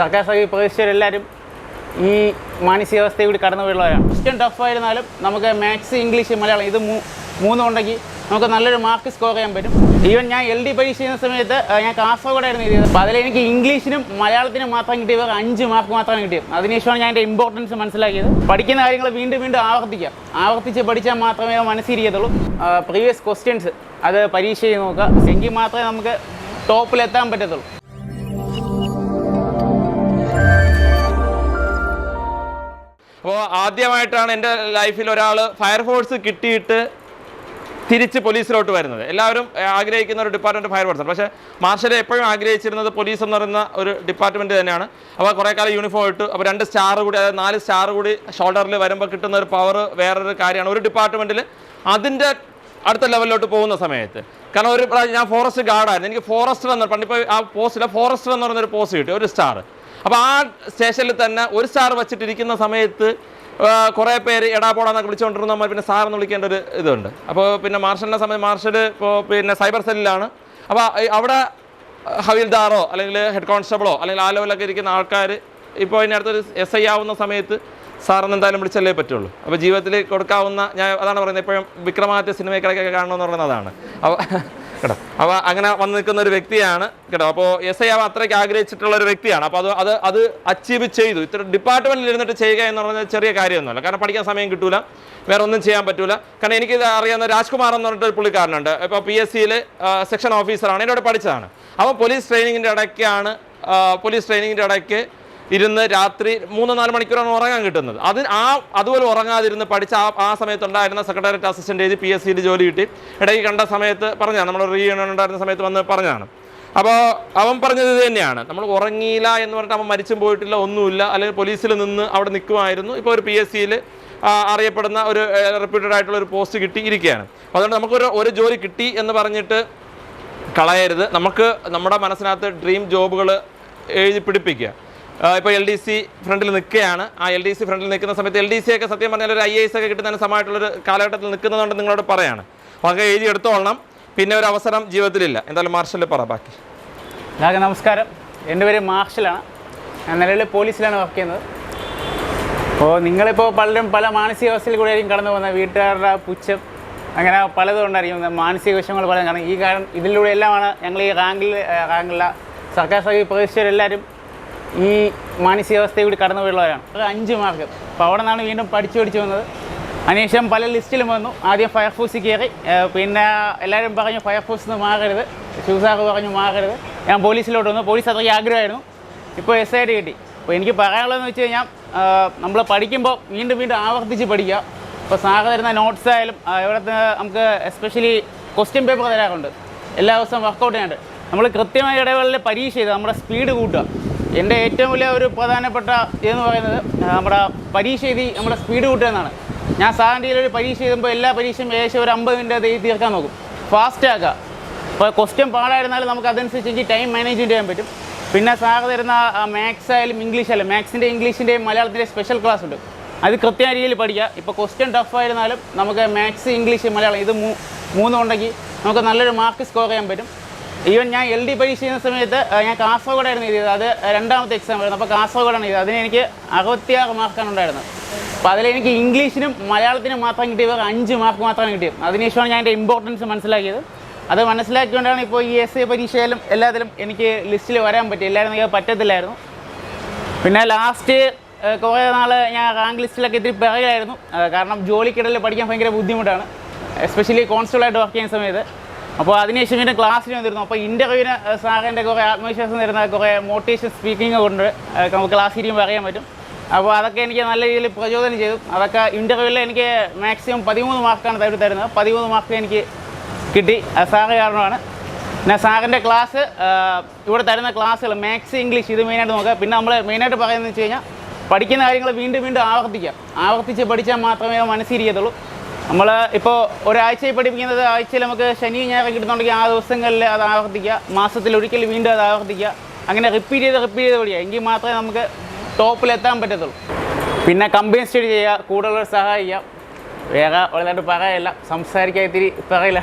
സർക്കാർ സർവീസ് പ്രവേശിച്ചവരെല്ലാവരും ഈ മാനസികാവസ്ഥയിൽ കൂടി കടന്നു പോയുള്ളവരാണ് ക്വസ്റ്റ്യൻ ടഫ് ആയിരുന്നാലും നമുക്ക് മാത്സ് ഇംഗ്ലീഷ് മലയാളം ഇത് മൂ മൂന്നും ഉണ്ടെങ്കിൽ നമുക്ക് നല്ലൊരു മാർക്ക് സ്കോർ ചെയ്യാൻ പറ്റും. ഈവൻ ഞാൻ എൽ ഡി പരീക്ഷ ചെയ്യുന്ന സമയത്ത് ഞാൻ കാസർഗോഡായിരുന്നു എഴുതിയത് അപ്പോൾ അതിൽ എനിക്ക് ഇംഗ്ലീഷിനും മലയാളത്തിനും മാത്രം കിട്ടിയ അഞ്ച് മാർക്ക് മാത്രമാണ് കിട്ടിയത് അതിനുശേഷമാണ് ഞാൻ എന്റെ ഇമ്പോർട്ടൻസ് മനസ്സിലാക്കിയത്. പഠിക്കുന്ന കാര്യങ്ങൾ വീണ്ടും വീണ്ടും ആവർത്തിക്കാം. ആവർത്തിച്ച് പഠിച്ചാൽ മാത്രമേ മനസ്സിരിക്കത്തുള്ളൂ പ്രീവിയസ് ക്വസ്റ്റ്യൻസ് അത് പരീക്ഷ ചെയ്ത് നോക്കുക. എങ്കിൽ മാത്രമേ നമുക്ക് ടോപ്പിലെത്താൻ പറ്റത്തുള്ളൂ. അപ്പോൾ ആദ്യമായിട്ടാണ് എന്റെ ലൈഫിൽ ഒരാൾ ഫയർഫോഴ്സ് കിട്ടിയിട്ട് തിരിച്ച് പോലീസിലോട്ട് വരുന്നത്. എല്ലാവരും ആഗ്രഹിക്കുന്ന ഒരു ഡിപ്പാർട്ട്മെന്റ് ഫയർഫോഴ്സാണ്. പക്ഷേ മാർഷൽ എപ്പോഴും ആഗ്രഹിച്ചിരുന്നത് പോലീസ് എന്ന് പറയുന്ന ഒരു ഡിപ്പാർട്ട്മെന്റ് തന്നെയാണ്. അപ്പോൾ കുറേ കാലം യൂണിഫോം ഇട്ടു. അപ്പോൾ രണ്ട് സ്റ്റാർ കൂടി അതായത് നാല് സ്റ്റാർ കൂടി ഷോൾഡറിൽ വരുമ്പോൾ കിട്ടുന്ന ഒരു പവർ വേറൊരു കാര്യമാണ്. ഒരു ഡിപ്പാർട്ട്മെന്റിൽ അതിന്റെ അടുത്ത ലെവലിലോട്ട് പോകുന്ന സമയത്ത്. കാരണം ഒരു ഞാൻ ഫോറസ്റ്റ് ഗാർഡായിരുന്നു എനിക്ക് ഫോറസ്റ്റർ എന്ന് പണ്ടിപ്പോൾ ആ പോസ്റ്റിലെ ഫോറസ്റ്റർ എന്ന് പറയുന്ന ഒരു പോസ്റ്റ് കിട്ടി. ഒരു സ്റ്റാർ അപ്പോൾ ആ സ്റ്റേഷനിൽ തന്നെ ഒരു സ്റ്റാർ വെച്ചിട്ടിരിക്കുന്ന സമയത്ത് കുറേ പേര് എടാ പോടാന്നൊക്കെ വിളിച്ചുകൊണ്ടിരുന്ന നമ്മൾ പിന്നെ സാറെന്ന് വിളിക്കേണ്ട ഒരു ഇതുണ്ട്. അപ്പോൾ പിന്നെ മാർഷലിനെ സമയം മാർഷൽ ഇപ്പോൾ പിന്നെ സൈബർ സെല്ലിലാണ് അപ്പോൾ അവിടെ ഹവിൽദാറോ അല്ലെങ്കിൽ ഹെഡ് കോൺസ്റ്റബിളോ അല്ലെങ്കിൽ ആ ലെവലൊക്കെ ഇരിക്കുന്ന ആൾക്കാർ ഇപ്പോൾ അതിന്റെ അടുത്തൊരു എസ് ഐ ആവുന്ന സമയത്ത് സാറിന് എന്തായാലും വിളിച്ചല്ലേ പറ്റുള്ളൂ. അപ്പോൾ ജീവിതത്തിൽ കൊടുക്കാവുന്ന ഞാൻ അതാണ് പറയുന്നത് ഇപ്പോഴും വിക്രമാദിത്യ സിനിമയ്ക്കിടയ്ക്കൊക്കെ കാണണമെന്ന് പറയുന്നത് അതാണ്. അപ്പോൾ കേട്ടോ. അപ്പോൾ അങ്ങനെ വന്ന് നിൽക്കുന്ന ഒരു വ്യക്തിയാണ് കേട്ടോ. അപ്പോൾ എസ് ഐ ആവാൻ അത്രയ്ക്ക് ആഗ്രഹിച്ചിട്ടുള്ള ഒരു വ്യക്തിയാണ്. അപ്പോൾ അത് അത് അത് അച്ചീവ് ചെയ്തു. ഇത്ര ഡിപ്പാർട്ട്മെന്റിൽ ഇരുന്നിട്ട് ചെയ്യുക എന്ന് പറഞ്ഞാൽ ചെറിയ കാര്യമൊന്നുമല്ല. കാരണം പഠിക്കാൻ സമയം കിട്ടൂല. വേറെ ഒന്നും ചെയ്യാൻ പറ്റൂല. കാരണം എനിക്ക് അറിയാവുന്ന രാജ്കുമാർ എന്ന് പറഞ്ഞിട്ട് ഒരു പുള്ളിക്കാരനുണ്ട്. ഇപ്പോൾ പി എസ് സിയിൽ സെക്ഷൻ ഓഫീസറാണ് എന്നോട് പഠിച്ചതാണ്. അവൻ പോലീസ് ട്രെയിനിങ്ങിന്റെ ഇടയ്ക്കാണ് പോലീസ് ട്രെയിനിങ്ങിന്റെ ഇടയ്ക്ക് ഇരുന്ന് രാത്രി മൂന്ന് നാല് മണിക്കൂറാണ് ഉറങ്ങാൻ കിട്ടുന്നത്. അത് ആ അതുപോലെ ഉറങ്ങാതിരുന്ന് പഠിച്ച ആ ആ സമയത്തുണ്ടായിരുന്ന സെക്രട്ടേറിയറ്റ് അസിസ്റ്റന്റ് എഴുതി പി എസ് സിയിൽ ജോലി കിട്ടി. ഇടയ്ക്ക് കണ്ട സമയത്ത് പറഞ്ഞാണ് നമ്മൾ റീയൂണിയൻ ഉണ്ടായിരുന്ന സമയത്ത് വന്ന് പറഞ്ഞതാണ്. അപ്പോൾ അവൻ പറഞ്ഞത് ഇത് തന്നെയാണ്. നമ്മൾ ഉറങ്ങിയില്ല എന്ന് പറഞ്ഞിട്ട് അവൻ മരിച്ചും പോയിട്ടില്ല ഒന്നുമില്ല. അല്ലെങ്കിൽ പോലീസിൽ നിന്ന് അവിടെ നിൽക്കുമായിരുന്നു. ഇപ്പോൾ ഒരു പി എസ് സിയിൽ അറിയപ്പെടുന്ന ഒരു റെപ്യൂട്ടഡ് ആയിട്ടുള്ള ഒരു പോസ്റ്റ് കിട്ടി ഇരിക്കുകയാണ്. അതുകൊണ്ട് നമുക്കൊരു ഒരു ജോലി കിട്ടി എന്ന് പറഞ്ഞിട്ട് കളയരുത്. നമുക്ക് നമ്മുടെ മനസ്സിനകത്ത് ഡ്രീം ജോബുകൾ എഴുതി പിടിപ്പിക്കുക. ഇപ്പോൾ എൽ ഡി സി ഫ്രണ്ടിൽ നിൽക്കുകയാണ്. ആ എൽ ഡി സി ഫ്രണ്ടിൽ നിൽക്കുന്ന സമയത്ത് എൽ ഡി സി ഒക്കെ സത്യം പറഞ്ഞാൽ ഒരു ഐ എസ് ഒക്കെ കിട്ടുന്നതിന് സമയമായിട്ടുള്ളൊരു കാലഘട്ടത്തിൽ നിൽക്കുന്നതുകൊണ്ട് നിങ്ങളോട് പറയാണ്. അതൊക്കെ എഴുതി എടുത്തോളണം. പിന്നെ ഒരു അവസരം ജീവിതത്തിലില്ല. എന്തായാലും മാർഷൽ പറ ബാക്കി. നമസ്കാരം. എന്റെ പേര് മാർഷലാണ്. ഞാൻ നിലവിൽ പോലീസിലാണ് വർക്ക് ചെയ്യുന്നത്. അപ്പോൾ നിങ്ങളിപ്പോൾ പലരും പല മാനസികാവസ്ഥയിൽ കൂടെ ആയിരിക്കും കടന്നു പോകുന്നത്. വീട്ടുകാരുടെ പുച്ഛം അങ്ങനെ പലതും ഉണ്ടായിരിക്കും. മാനസിക വിഷയങ്ങൾ പലതും കാരണം ഈ കാരണം ഇതിലൂടെ എല്ലാമാണ് ഞങ്ങൾ ഈ റാങ്കിൽ റാങ്കിലുള്ള സർക്കാർ സർവീസ് പ്രവേശിച്ചവരെല്ലാവരും ഈ മാനസികാവസ്ഥയിൽ കൂടി കടന്നു പോയുള്ളവരാണ്. അത് അഞ്ച് മാർക്ക്. അപ്പോൾ അവിടെ നിന്നാണ് വീണ്ടും പഠിച്ചു പഠിച്ചു വന്നത്. അതിനുശേഷം പല ലിസ്റ്റിലും വന്നു. ആദ്യം ഫയർഫോഴ്സിൽ കയറി. പിന്നെ എല്ലാവരും പറഞ്ഞു ഫയർഫോഴ്സിൽ നിന്ന് മാറരുത്. ഷൂസാക്ക് പറഞ്ഞു മാറരുത്. ഞാൻ പോലീസിലോട്ട് വന്നു. പോലീസ് അത്രയ്ക്ക് ആഗ്രഹമായിരുന്നു. ഇപ്പോൾ എസ് ഐ ടി കിട്ടി. അപ്പോൾ എനിക്ക് പറയാനുള്ളതെന്ന് വെച്ച് കഴിഞ്ഞാൽ നമ്മൾ പഠിക്കുമ്പോൾ വീണ്ടും വീണ്ടും ആവർത്തിച്ച് പഠിക്കുക. ഇപ്പോൾ സാറ് തരുന്ന നോട്ട്സ് ആയാലും ഇവിടുത്തെ നമുക്ക് എസ്പെഷ്യലി ക്വസ്റ്റ്യൻ പേപ്പർ തരാറുണ്ട്. എല്ലാ ദിവസവും വർക്കൗട്ട് ചെയ്യാണ്ട്. നമ്മൾ കൃത്യമായ ഇടവേളയിൽ പരീക്ഷ ചെയ്ത് നമ്മുടെ സ്പീഡ് കൂട്ടുക. എന്റെ ഏറ്റവും വലിയ ഒരു പ്രധാനപ്പെട്ട ഇതെന്ന് പറയുന്നത് നമ്മുടെ പരീക്ഷ എഴുതി നമ്മുടെ സ്പീഡ് കൂട്ടുക എന്നാണ് ഞാൻ സാറിന്റെ ഒരു പരീക്ഷ എഴുതുമ്പോൾ എല്ലാ പരീക്ഷയും ഏകദേശം ഒരു അമ്പത് മിനിറ്റ് തീർക്കാൻ നോക്കും. ഫാസ്റ്റ് ആക്കുക. അപ്പോൾ ക്വസ്റ്റ്യൻ പാടായിരുന്നാലും നമുക്ക് അതനുസരിച്ച് ടൈം മാനേജ്മെന്റ് ചെയ്യാൻ പറ്റും. പിന്നെ സാറ് തരുന്ന മാത്സ് ആയാലും ഇംഗ്ലീഷ് ആയാലും മാത്സിന്റെ ഇംഗ്ലീഷിന്റെയും മലയാളത്തിന്റെ സ്പെഷ്യൽ ക്ലാസ് ഉണ്ട്. അത് കൃത്യമായ രീതിയിൽ പഠിക്കുക. ഇപ്പോൾ ക്വസ്റ്റ്യൻ ടഫ് ആയിരുന്നാലും നമുക്ക് മാത്സ് ഇംഗ്ലീഷ് മലയാളം ഇത് മൂ മൂന്നും ഉണ്ടെങ്കിൽ നമുക്ക് നല്ലൊരു മാർക്ക് സ്കോർ ചെയ്യാൻ പറ്റും. ഈവൻ ഞാൻ എൽ ഡി പരീക്ഷ ചെയ്യുന്ന സമയത്ത് ഞാൻ കാസർഗോഡായിരുന്നു എഴുതിയത്. അത് രണ്ടാമത്തെ എക്സാം ആയിരുന്നു. അപ്പോൾ കാസർഗോഡാണ് എഴുതിയത്. അതിന് എനിക്ക് അറുപത്തിയാറ് മാർക്കാണ് ഉണ്ടായിരുന്നത്. അപ്പോൾ അതിലെനിക്ക് ഇംഗ്ലീഷിനും മലയാളത്തിനും മാത്രം കിട്ടിയത് അഞ്ച് മാർക്ക് മാത്രമാണ് കിട്ടിയത് അതിനുശേഷമാണ് ഞാൻ എന്റെ ഇമ്പോർട്ടൻസ് മനസ്സിലാക്കിയത്. അത് മനസ്സിലാക്കിക്കൊണ്ടാണ് ഇപ്പോൾ ഈ എസ് എ പരീക്ഷയിലും എല്ലാത്തിലും എനിക്ക് ലിസ്റ്റിൽ വരാൻ പറ്റി. എല്ലാവരും എനിക്ക് പറ്റത്തില്ലായിരുന്നു. പിന്നെ ലാസ്റ്റ് കുറേ നാൾ ഞാൻ റാങ്ക് ലിസ്റ്റിലൊക്കെ ഇത്തിരി പിറകിലായിരുന്നു. കാരണം ജോലിക്കിടയിൽ പഠിക്കാൻ ഭയങ്കര ബുദ്ധിമുട്ടാണ്. എസ്പെഷ്യലി കോൺസ്റ്റബിളായിട്ട് വർക്ക് ചെയ്യുന്ന സമയത്ത്. അപ്പോൾ അതിനുശേഷം പിന്നെ ക്ലാസ്സിന് വന്നിരുന്നു. അപ്പോൾ ഇന്റർവ്യൂവിന് സാറിന്റെ കുറേ ആത്മവിശ്വാസം തരുന്ന കുറേ മോട്ടിവേഷൻ സ്പീക്കിംഗ് കൊണ്ട് നമുക്ക് ക്ലാസ് ഇരിക്കുമ്പോൾ അറിയാൻ പറ്റും. അപ്പോൾ അതൊക്കെ എനിക്ക് നല്ല രീതിയിൽ പ്രചോദനം ചെയ്തു. അതൊക്കെ ഇന്റർവ്യൂവിൽ എനിക്ക് മാക്സിമം പതിമൂന്ന് മാർക്കാണ് തരും തരുന്നത് പതിമൂന്ന് മാർക്ക് എനിക്ക് കിട്ടി. സാറ് കാരണമാണ്. പിന്നെ സാറിന്റെ ക്ലാസ് ഇവിടെ തരുന്ന ക്ലാസ്സുകൾ മാത്സ് ഇംഗ്ലീഷ് ഇത് മെയിനായിട്ട് നോക്കുക. പിന്നെ നമ്മൾ മെയിനായിട്ട് പറയുന്നത് വെച്ച് കഴിഞ്ഞാൽ പഠിക്കുന്ന കാര്യങ്ങൾ വീണ്ടും വീണ്ടും ആവർത്തിക്കാം ആവർത്തിച്ച് പഠിച്ചാൽ മാത്രമേ മനസ്സിരിക്കത്തുള്ളൂ നമ്മൾ ഇപ്പോൾ ഒരാഴ്ചയിൽ പഠിപ്പിക്കുന്നത് ആഴ്ചയിൽ നമുക്ക് ശനി ഞായർ കിട്ടുന്നുണ്ടെങ്കിൽ ആ ദിവസങ്ങളിൽ അത് ആവർത്തിക്കുക. മാസത്തിൽ ഒരിക്കൽ വീണ്ടും അത് ആവർത്തിക്കുക. അങ്ങനെ റിപ്പീറ്റ് ചെയ്ത് റിപ്പീറ്റ് ചെയ്ത് പഠിക്കുക. എങ്കിൽ മാത്രമേ നമുക്ക് ടോപ്പിലെത്താൻ പറ്റത്തുള്ളൂ. പിന്നെ കമ്പനി സ്റ്റഡി ചെയ്യുക കൂടുതലുള്ളവർ സഹായിക്കുക. വേറെ വളരെ പറയില്ല സംസാരിക്കാൻ ഇത്തിരി പറയില്ല